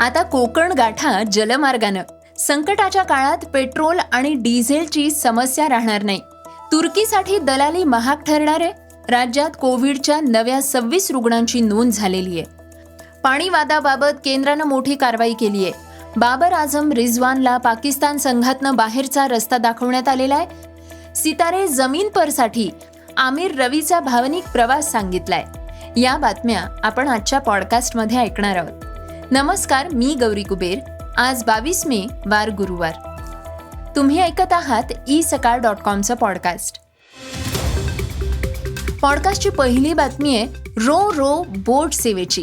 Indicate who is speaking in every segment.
Speaker 1: आता कोकण गाठा जलमार्गानं. संकटाच्या काळात पेट्रोल आणि डिझेलची समस्या राहणार नाही. तुर्कीसाठी दलाली महाग ठरणारे राज्यात कोविडच्या नव्या सव्वीस रुग्णांची नोंद झालेली आहे. पाणीवादाबाबत केंद्रानं मोठी कारवाई केली आहे. बाबर आझम रिझवानला पाकिस्तान संघातनं बाहेरचा रस्ता दाखवण्यात आलेला आहे. सितारे जमीन परसाठी आमिर रवीचा भावनिक प्रवास सांगितलाय. या बातम्या आपण आजच्या पॉडकास्टमध्ये ऐकणार आहोत. नमस्कार मी गौरी कुबेर. आज बावीस मे वार गुरुवार. तुम्ही ऐकत आहात ई सकाळ डॉट कॉमचं पॉडकास्ट. पॉडकास्टची पहिली बातमी आहे रो रो बोट सेवेची.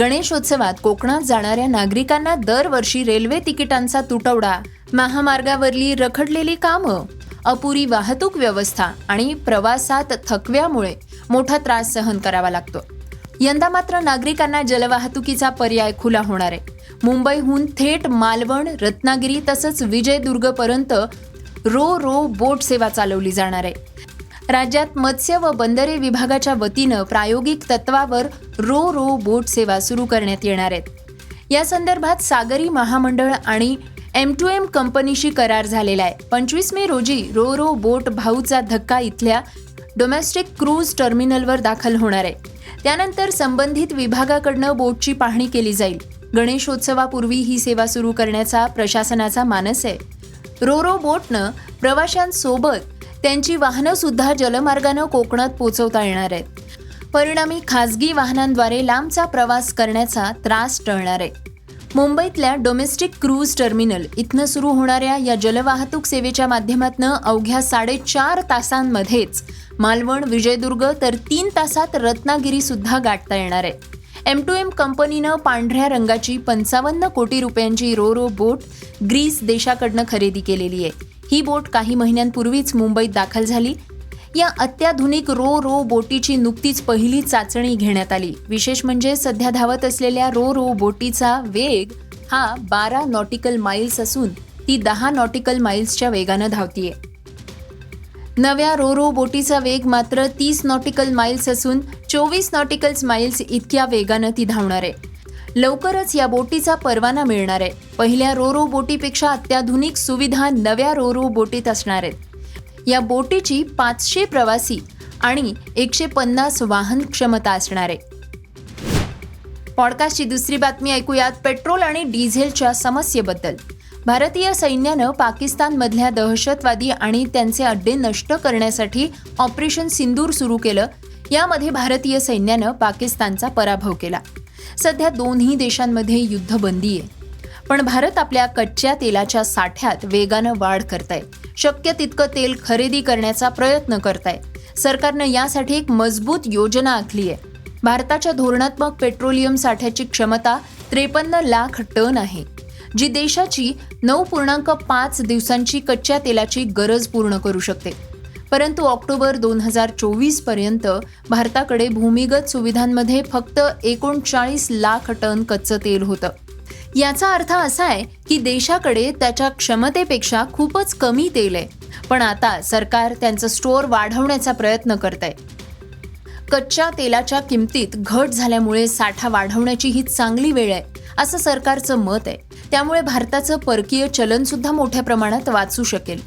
Speaker 1: गणेशोत्सवात कोकणात जाणाऱ्या नागरिकांना दरवर्षी रेल्वे तिकिटांचा तुटवडा महामार्गावरली रखडलेली कामं अपुरी वाहतूक व्यवस्था आणि प्रवासात थकव्यामुळे मोठा त्रास सहन करावा लागतो. यंदा मात्र नागरिकांना जलवाहतुकीचा पर्याय खुला होणार आहे. मुंबईहून थेट मालवण रत्नागिरी तसंच विजयदुर्गपर्यंत रो रो बोट सेवा चालवली जाणार आहे. राज्यात मत्स्य व बंदरे विभागाच्या वतीनं प्रायोगिक तत्वावर रो रो बोट सेवा सुरू करण्यात येणार आहेत. या संदर्भात सागरी महामंडळ आणि एम टू एम कंपनीशी करार झालेला आहे. पंचवीस मे रोजी रो रो बोट भाऊचा धक्का इथल्या डोमेस्टिक क्रूज टर्मिनलवर दाखल होणार आहे. त्यानंतर संबंधित विभागाकडनं बोटची पाहणी केली जाईल. गणेशोत्सवापूर्वी ही सेवा सुरू करण्याचा प्रशासनाचा मानस आहे. रोरो बोटनं प्रवाशांसोबत त्यांची वाहनं सुद्धा जलमार्गानं कोकणात पोचवता येणार आहेत. परिणामी खासगी वाहनांद्वारे लांबचा प्रवास करण्याचा त्रास टळणार आहे. मुंबईतल्या डोमेस्टिक क्रूज टर्मिनल इथनं सुरू होणाऱ्या या जलवाहतूक सेवेच्या माध्यमातून अवघ्या साडेचार तासांमध्येच मालवण विजयदुर्ग तर तीन तासात रत्नागिरीसुद्धा गाठता येणार आहे. एम टू एम कंपनीनं पांढऱ्या रंगाची पंचावन्न कोटी रुपयांची रो रो बोट ग्रीस देशाकडनं खरेदी केलेली आहे. ही बोट काही महिन्यांपूर्वीच मुंबईत दाखल झाली. या अत्याधुनिक रो रो बोटीची नुकतीच पहिली चाचणी घेण्यात आली. विशेष म्हणजे सध्या धावत असलेल्या रो रो बोटीचा वेग हा बारा नॉटिकल माइल्स असून ती दहा नॉटिकल माइल्सच्या वेगानं धावतीये. नव्या रो रो बोटीचा वेग मात्र तीस नॉटिकल माइल्स असून चोवीस नॉटिकल्स माइल्स इतक्या वेगानं ती धावणार. आहे लवकरच या बोटीचा परवाना मिळणार आहे. पहिल्या रो रो बोटीपेक्षा अत्याधुनिक सुविधा नव्या रो रो बोटीत असणार आहेत. या बोटीची पाचशे प्रवासी आणि एकशे पन्नास वाहन क्षमता असणार आहे. पॉडकास्टची दुसरी बातमी ऐकूयात. पेट्रोल आणि डिझेलच्या समस्येबद्दल. भारतीय सैन्यानं पाकिस्तानमधल्या दहशतवादी आणि त्यांचे अड्डे नष्ट करण्यासाठी ऑपरेशन सिंदूर सुरू केलं. यामध्ये भारतीय सैन्यानं पाकिस्तानचा पराभव केला. सध्या दोन्ही देशांमध्ये युद्धबंदी आहे. पण भारत आपल्या कच्च्या तेलाच्या साठ्यात वेगानं वाढ करताय. शक्य तितकं तेल खरेदी करण्याचा प्रयत्न करताय सरकारनं यासाठी एक मजबूत योजना आखली आहे. भारताच्या धोरणात्मक पेट्रोलियम साठ्याची क्षमता त्रेपन्न लाख टन आहे जी देशाची नऊ पूर्णांक पाच दिवसांची कच्च्या तेलाची गरज पूर्ण करू शकते. परंतु ऑक्टोबर दोन हजार चोवीसपर्यंत भारताकडे भूमिगत सुविधांमध्ये फक्त एकोणचाळीस लाख टन कच्चं तेल होतं. याचा अर्थ असा आहे की देशाकडे त्याच्या क्षमतेपेक्षा खूपच कमी तेल आहे. पण आता सरकार त्यांचं स्टोअर वाढवण्याचा प्रयत्न करत आहे कच्च्या तेलाच्या किमतीत घट झाल्यामुळे साठा वाढवण्याची ही चांगली वेळ आहे असं सरकारचं मत आहे. त्यामुळे भारताचं परकीय चलनसुद्धा मोठ्या प्रमाणात वाचू शकेल.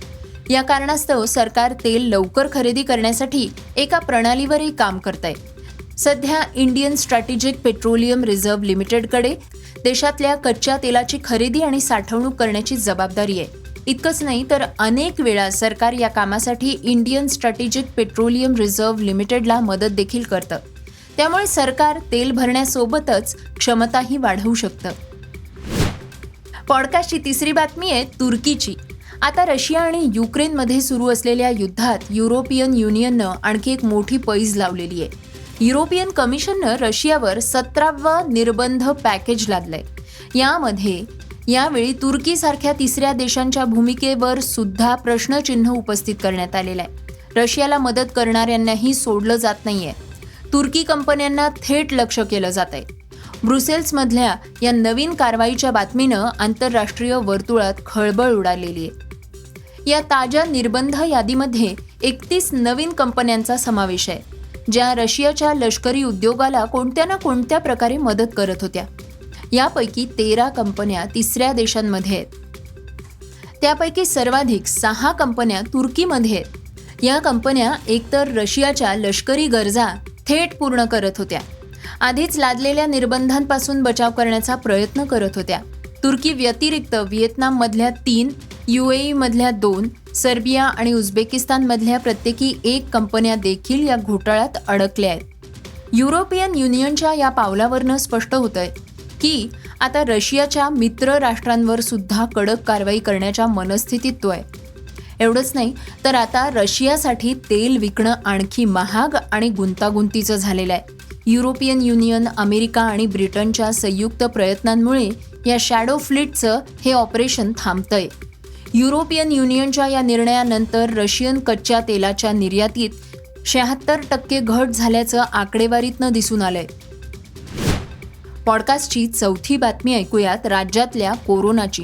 Speaker 1: या कारणास्तव सरकार तेल लवकर खरेदी करण्यासाठी एका प्रणालीवरही काम करत आहे सध्या इंडियन स्ट्रॅटेजिक पेट्रोलियम रिझर्व्ह लिमिटेडकडे देशातल्या कच्च्या तेलाची खरेदी आणि साठवणूक करण्याची जबाबदारी आहे. इतकंच नाही तर अनेक वेळा सरकार या कामासाठी इंडियन स्ट्रॅटेजिक पेट्रोलियम रिझर्व्ह लिमिटेडला मदत देखील करतं. त्यामुळे सरकार तेल भरण्यासोबतच क्षमताही वाढवू शकतं. पॉडकास्टची तिसरी बातमी आहे तुर्कीची. आता रशिया आणि युक्रेनमध्ये सुरू असलेल्या युद्धात युरोपियन युनियननं आणखी एक मोठी पैज लावलेली आहे. युरोपियन कमिशननं रशियावर सतरावं निर्बंध पॅकेज लादलंय. यामध्ये यावेळी तुर्कीसारख्या तिसऱ्या देशांच्या भूमिकेवर सुद्धा प्रश्नचिन्ह उपस्थित करण्यात आलेलं आहे. रशियाला मदत करणाऱ्यांनाही सोडलं जात नाहीये. तुर्की कंपन्यांना थेट लक्ष केलं जात आहे ब्रुसेल्समधल्या या नवीन कारवाईच्या बातमीनं आंतरराष्ट्रीय वर्तुळात खळबळ उडालेली आहे. या ताज्या निर्बंध यादीमध्ये एकतीस नवीन कंपन्यांचा समावेश आहे. ज्या रशियाच्या लष्करी उद्योगाला कोणत्या ना कोणत्या प्रकारे मदत करत होत्या. यापैकी तेरा कंपन्या तिसऱ्या देशांमध्ये आहेत. त्यापैकी सर्वाधिक सहा कंपन्या तुर्कीमध्ये आहेत. या कंपन्या एकतर रशियाच्या लष्करी गरजा थेट पूर्ण करत होत्या. आधीच लादलेल्या निर्बंधांपासून बचाव करण्याचा प्रयत्न करत होत्या. तुर्की व्यतिरिक्त व्हिएतनाममधल्या तीन यू ए मधल्या दोन सर्बिया आणि उझबेकिस्तानमधल्या प्रत्येकी एक कंपन्या देखील या घोटाळ्यात अडकल्या आहेत. युरोपियन युनियनच्या या पावलावरनं स्पष्ट होतंय की आता रशियाच्या मित्र राष्ट्रांवर सुद्धा कडक कारवाई करण्याच्या मनस्थितीत तो आहे. एवढंच नाही तर आता रशियासाठी तेल विकणं आणखी महाग आणि गुंतागुंतीचं झालेलं आहे. युरोपियन युनियन अमेरिका आणि ब्रिटनच्या संयुक्त प्रयत्नांमुळे या शॅडो फ्लीटचं हे ऑपरेशन थांबतंय. युरोपियन युनियनच्या या निर्णयानंतर रशियन कच्च्या तेलाच्या निर्यातीत शहात्तर टक्के घट झाल्याचं आकडेवारीतनं दिसून आलंय. पॉडकास्टची चौथी बातमी ऐकूयात राज्यातल्या कोरोनाची.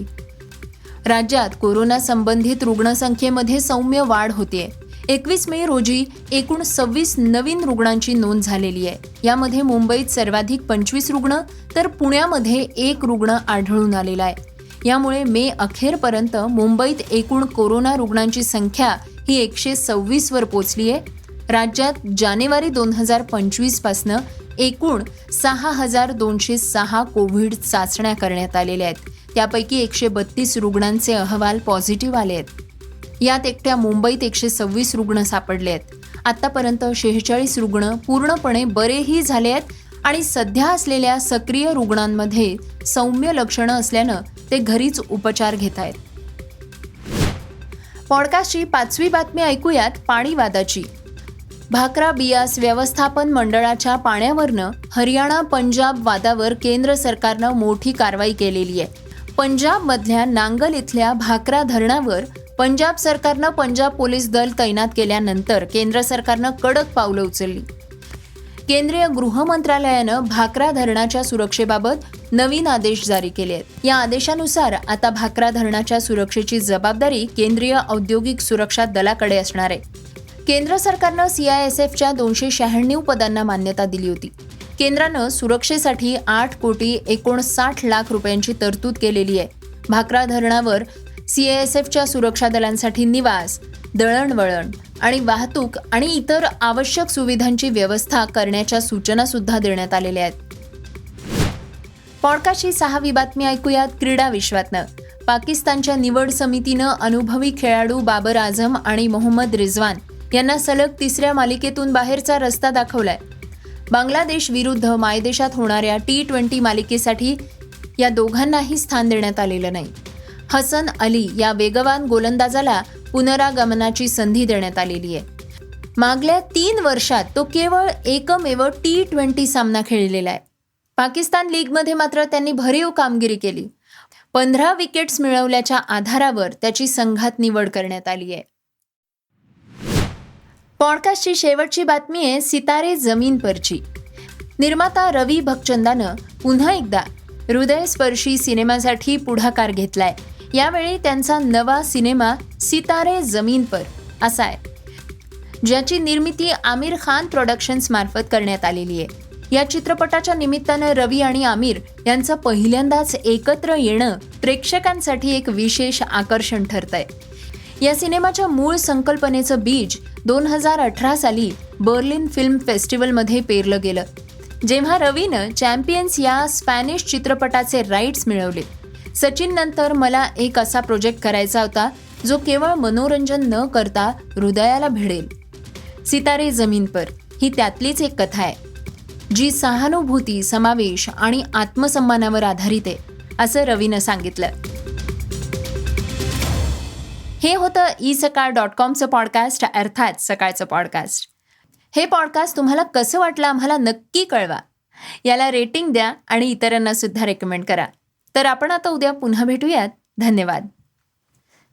Speaker 1: राज्यात कोरोना संबंधित रुग्णसंख्येमध्ये सौम्य वाढ होतीये. एकवीस मे रोजी एकूण सव्वीस नवीन रुग्णांची नोंद झालेली आहे. यामध्ये मुंबईत सर्वाधिक पंचवीस रुग्ण तर पुण्यामध्ये एक रुग्ण आढळून आलेला आहे. यामुळे मे अखेरपर्यंत मुंबईत एकूण कोरोना रुग्णांची संख्या ही एकशे सव्वीसवर पोचली आहे. राज्यात जानेवारी दोन हजार पंचवीसपासनं एकूण सहा हजार दोनशे सहा कोविड चाचण्या करण्यात आलेल्या आहेत. त्यापैकी एकशे बत्तीस रुग्णांचे अहवाल पॉझिटिव्ह आले आहेत. यात एकट्या मुंबईत एकशे सव्वीस रुग्ण सापडले आहेत. आतापर्यंत शेहेचाळीस रुग्ण पूर्णपणे बरेही झाले आहेत आणि सध्या असलेल्या सक्रिय रुग्णांमध्ये सौम्य लक्षणं असल्यानं ते घरीच उपचार घेत आहेत पॉडकास्टची पाचवी बातमी ऐकूयात पाणीवादाची. भाकरा बियास व्यवस्थापन मंडळाच्या पाण्यावरनं हरियाणा पंजाब वादावर केंद्र सरकारनं मोठी कारवाई केलेली आहे. पंजाबमधल्या नांगल इथल्या भाकरा धरणावर पंजाब सरकारनं पंजाब पोलीस दल तैनात केल्यानंतर केंद्र सरकारनं कडक पावलं उचलली. केंद्रीय गृह मंत्रालयानं भाकरा धरणाच्या सुरक्षेबाबत नवीन आदेश जारी केले आहेत. या आदेशानुसार आता भाकरा धरणाच्या सुरक्षेची जबाबदारी केंद्रीय औद्योगिक सुरक्षा दलाकडे असणार आहे. केंद्र सरकारनं सीआयएसएफच्या दोनशे शहाण्णव पदांना मान्यता दिली होती. केंद्रानं सुरक्षेसाठी आठ कोटी एकोणसाठ लाख रुपयांची तरतूद केलेली आहे. भाकरा धरणावर सीएएसएफच्या सुरक्षा दलांसाठी निवास दळणवळण आणि वाहतूक आणि इतर आवश्यक सुविधांची व्यवस्था करण्याच्या सूचना सुद्धा देण्यात आलेल्या आहेत. पॉडकाची सहावी बातमी ऐकूयात क्रीडा विश्वातनं. पाकिस्तानच्या निवड समितीनं अनुभवी खेळाडू बाबर आझम आणि मोहम्मद रिझवान यांना सलग तिसऱ्या मालिकेतून बाहेरचा रस्ता दाखवलाय. बांगलादेश विरुद्ध मायदेशात होणाऱ्या टी ट्वेंटी मालिकेसाठी या दोघांनाही स्थान देण्यात आलेलं नाही. हसन अली या वेगवान गोलंदाजाला पुनरागमनाची संधी देण्यात आलेली आहे. मागल्या तीन वर्षात तो केवळ एकमेव टी ट्वेंटी सामना खेळलेला आहे. पाकिस्तान लीगमध्ये मात्र त्यांनी भरीव कामगिरी केली. पंधरा विकेट्स मिळवल्याच्या आधारावर त्याची संघात निवड करण्यात आली आहे. पॉडकास्टची शेवटची बातमी आहे सितारे जमीन परची. निर्माता रवी भगचंदानं पुन्हा एकदा हृदयस्पर्शी सिनेमासाठी पुढाकार घेतलाय. यावेळी त्यांचा नवा सिनेमा सितारे जमीन पर असा आहे ज्याची निर्मिती आमिर खान प्रोडक्शन्स मार्फत करण्यात आलेली आहे. या चित्रपटाच्या निमित्तानं रवी आणि आमिर यांचं पहिल्यांदाच एकत्र येणं प्रेक्षकांसाठी एक विशेष आकर्षण ठरत आहे या सिनेमाच्या मूळ संकल्पनेचं बीज दोन हजार अठरा साली बर्लिन फिल्म फेस्टिवलमध्ये पेरलं गेलं. जेव्हा रवीनं चॅम्पियन्स या स्पॅनिश चित्रपटाचे राईट्स मिळवले. सचिन नंतर मला एक असा प्रोजेक्ट करायचा होता जो केवळ मनोरंजन न करता हृदयाला भिडेल. सितारे जमीन पर. ही त्यातलीच एक कथा आहे. जी सहानुभूती समावेश आणि आत्मसन्मानावर आधारित आहे असं रवीनं सांगितलं. हे होतं ई सकाळ डॉट कॉमचं पॉडकास्ट अर्थात सकाळचं पॉडकास्ट. हे पॉडकास्ट तुम्हाला कसं वाटलं आम्हाला नक्की कळवा. याला रेटिंग द्या आणि इतरांना सुद्धा रेकमेंड करा. तर आपण आता उद्या पुन्हा भेटूयात. धन्यवाद.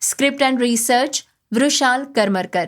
Speaker 1: Script and research Vrushal Karmarkar.